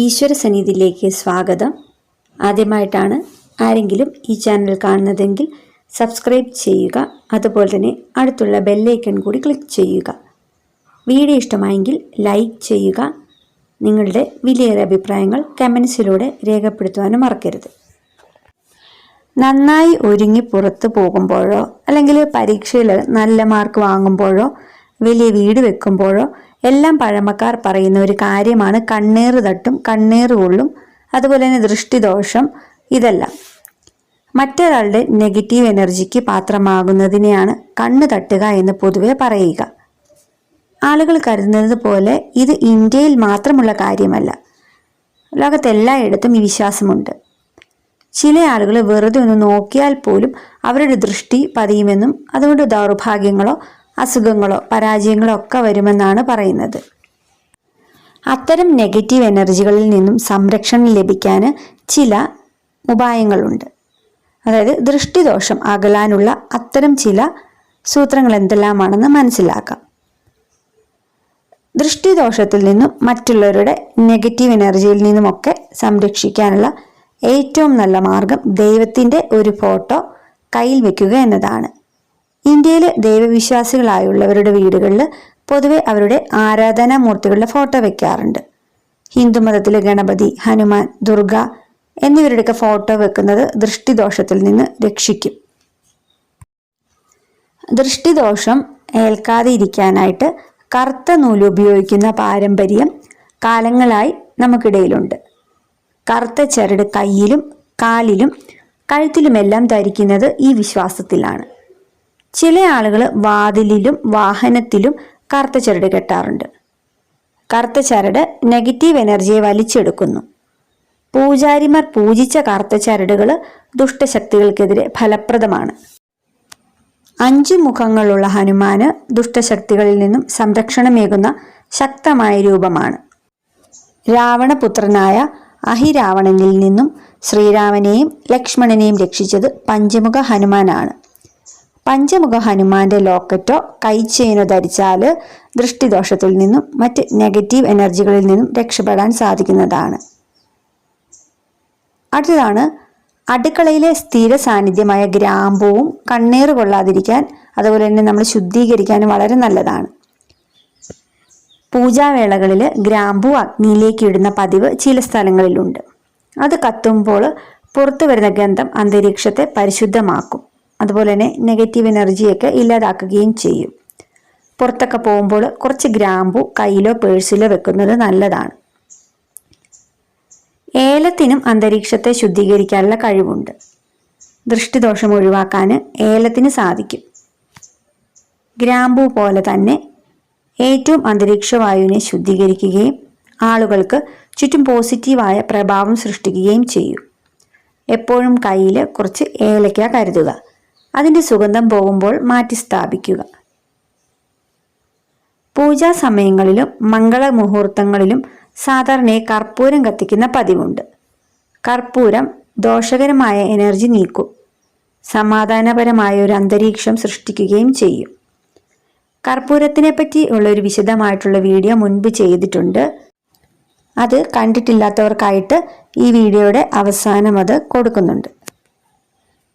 ഈശ്വര സന്നിധിയിലേക്ക് സ്വാഗതം. ആദ്യമായിട്ടാണ് ആരെങ്കിലും ഈ ചാനൽ കാണുന്നതെങ്കിൽ സബ്സ്ക്രൈബ് ചെയ്യുക അതുപോലെ തന്നെ അടുത്തുള്ള ബെല്ലൈക്കൺ കൂടി ക്ലിക്ക് ചെയ്യുക. വീഡിയോ ഇഷ്ടമായെങ്കിൽ ലൈക്ക് ചെയ്യുക. നിങ്ങളുടെ വിലയേറെ അഭിപ്രായങ്ങൾ കമൻസിലൂടെ രേഖപ്പെടുത്തുവാനും മറക്കരുത്. നന്നായി ഒരുങ്ങി പുറത്തു പോകുമ്പോഴോ അല്ലെങ്കിൽ പരീക്ഷയിൽ നല്ല മാർക്ക് വാങ്ങുമ്പോഴോ വലിയ വീട് വെക്കുമ്പോഴോ എല്ലാം പഴമക്കാർ പറയുന്ന ഒരു കാര്യമാണ് കണ്ണീർ തട്ടും കണ്ണീർ കൊള്ളും അതുപോലെ തന്നെ ദൃഷ്ടിദോഷം ഇതെല്ലാം. മറ്റൊരാളുടെ നെഗറ്റീവ് എനർജിക്ക് പാത്രമാകുന്നതിനെയാണ് കണ്ണ് തട്ടുക എന്ന് പൊതുവെ പറയുക. ആളുകൾ കരുതുന്നത് പോലെ ഇത് ഇന്ത്യയിൽ മാത്രമുള്ള കാര്യമല്ല. ലോകത്തെല്ലായിടത്തും ഈ വിശ്വാസമുണ്ട്. ചില ആളുകൾ വെറുതെ ഒന്ന് നോക്കിയാൽ പോലും അവരുടെ ദൃഷ്ടി പതിയുമെന്നും അതുകൊണ്ട് ദൗർഭാഗ്യങ്ങളോ അസുഖങ്ങളോ പരാജയങ്ങളോ ഒക്കെ വരുമെന്നാണ് പറയുന്നത്. അത്തരം നെഗറ്റീവ് എനർജികളിൽ നിന്നും സംരക്ഷണം ലഭിക്കാൻ ചില ഉപായങ്ങളുണ്ട്. അതായത് ദൃഷ്ടിദോഷം അകലാനുള്ള അത്തരം ചില സൂത്രങ്ങൾ എന്തെല്ലാമാണെന്ന് മനസ്സിലാക്കാം. ദൃഷ്ടിദോഷത്തിൽ നിന്നും മറ്റുള്ളവരുടെ നെഗറ്റീവ് എനർജിയിൽ നിന്നുമൊക്കെ സംരക്ഷിക്കാനുള്ള ഏറ്റവും നല്ല മാർഗം ദൈവത്തിന്റെ ഒരു ഫോട്ടോ കയ്യിൽ വെക്കുക എന്നതാണ്. ഇന്ത്യയിലെ ദൈവവിശ്വാസികളായുള്ളവരുടെ വീടുകളിൽ പൊതുവെ അവരുടെ ആരാധനാ മൂർത്തികളുടെ ഫോട്ടോ വെക്കാറുണ്ട്. ഹിന്ദുമതത്തിലെ ഗണപതി ഹനുമാൻ ദുർഗ എന്നിവരുടെയൊക്കെ ഫോട്ടോ വെക്കുന്നത് ദൃഷ്ടിദോഷത്തിൽ നിന്ന് രക്ഷിക്കും. ദൃഷ്ടിദോഷം ഏൽക്കാതെ ഇരിക്കാനായിട്ട് കറുത്ത നൂൽ ഉപയോഗിക്കുന്ന പാരമ്പര്യം കാലങ്ങളായി നമുക്കിടയിലുണ്ട്. കറുത്ത ചരട് കയ്യിലും കാലിലും കഴുത്തിലുമെല്ലാം ധരിക്കുന്നത് ഈ വിശ്വാസത്തിലാണ്. ചില ആളുകൾ വാതിലിലും വാഹനത്തിലും കറുത്ത ചരട് കെട്ടാറുണ്ട്. കറുത്ത ചരട് നെഗറ്റീവ് എനർജിയെ വലിച്ചെടുക്കുന്നു. പൂജാരിമാർ പൂജിച്ച കറുത്ത ചരടുകൾ ദുഷ്ടശക്തികൾക്കെതിരെ ഫലപ്രദമാണ്. അഞ്ചു മുഖങ്ങളുള്ള ഹനുമാന് ദുഷ്ടശക്തികളിൽ നിന്നും സംരക്ഷണമേകുന്ന ശക്തമായ രൂപമാണ്. രാവണപുത്രനായ അഹിരാവണനിൽ നിന്നും ശ്രീരാമനെയും ലക്ഷ്മണനെയും രക്ഷിച്ചത് പഞ്ചമുഖ ഹനുമാനാണ്. പഞ്ചമുഖ ഹനുമാന്റെ ലോക്കറ്റോ കൈച്ചെയിനോ ധരിച്ചാൽ ദൃഷ്ടിദോഷത്തിൽ നിന്നും മറ്റ് നെഗറ്റീവ് എനർജികളിൽ നിന്നും രക്ഷപ്പെടാൻ സാധിക്കുന്നതാണ്. അടുത്തതാണ് അടുക്കളയിലെ സ്ഥിര സാന്നിധ്യമായ ഗ്രാമ്പൂവും കണ്ണീർ കൊള്ളാതിരിക്കാൻ അതുപോലെ തന്നെ നമ്മൾ ശുദ്ധീകരിക്കാനും വളരെ നല്ലതാണ്. പൂജാവേളകളിൽ ഗ്രാമ്പൂ അഗ്നിയിലേക്ക് ഇടുന്ന പതിവ് ചില സ്ഥലങ്ങളിലുണ്ട്. അത് കത്തുമ്പോൾ പുറത്തു വരുന്ന ഗന്ധം അന്തരീക്ഷത്തെ പരിശുദ്ധമാക്കും. അതുപോലെ തന്നെ നെഗറ്റീവ് എനർജിയൊക്കെ ഇല്ലാതാക്കുകയും ചെയ്യും. പുറത്തൊക്കെ പോകുമ്പോൾ കുറച്ച് ഗ്രാമ്പു കയ്യിലോ പേഴ്സിലോ വെക്കുന്നത് നല്ലതാണ്. ഏലത്തിനും അന്തരീക്ഷത്തെ ശുദ്ധീകരിക്കാനുള്ള കഴിവുണ്ട്. ദൃഷ്ടിദോഷം ഒഴിവാക്കാൻ ഏലത്തിന് സാധിക്കും. ഗ്രാമ്പു പോലെ തന്നെ ഏറ്റവും അന്തരീക്ഷ വായുവിനെ ശുദ്ധീകരിക്കുകയും ആളുകൾക്ക് ചുറ്റും പോസിറ്റീവായ പ്രഭാവം സൃഷ്ടിക്കുകയും ചെയ്യും. എപ്പോഴും കയ്യിൽ കുറച്ച് ഏലക്ക കരുതുക. അതിന്റെ സുഗന്ധം പോകുമ്പോൾ മാറ്റി സ്ഥാപിക്കുക. പൂജാ സമയങ്ങളിലും മംഗളമുഹൂർത്തങ്ങളിലും സാധാരണയായി കർപ്പൂരം കത്തിക്കുന്ന പതിവുണ്ട്. കർപ്പൂരം ദോഷകരമായ എനർജി നീക്കും. സമാധാനപരമായ ഒരു അന്തരീക്ഷം സൃഷ്ടിക്കുകയും ചെയ്യും. കർപ്പൂരത്തിനെ പറ്റി ഉള്ള ഒരു വിശദമായിട്ടുള്ള വീഡിയോ മുൻപ് ചെയ്തിട്ടുണ്ട്. അത് കണ്ടിട്ടില്ലാത്തവർക്കായിട്ട് ഈ വീഡിയോയുടെ അവസാനം അത് കൊടുക്കുന്നുണ്ട്.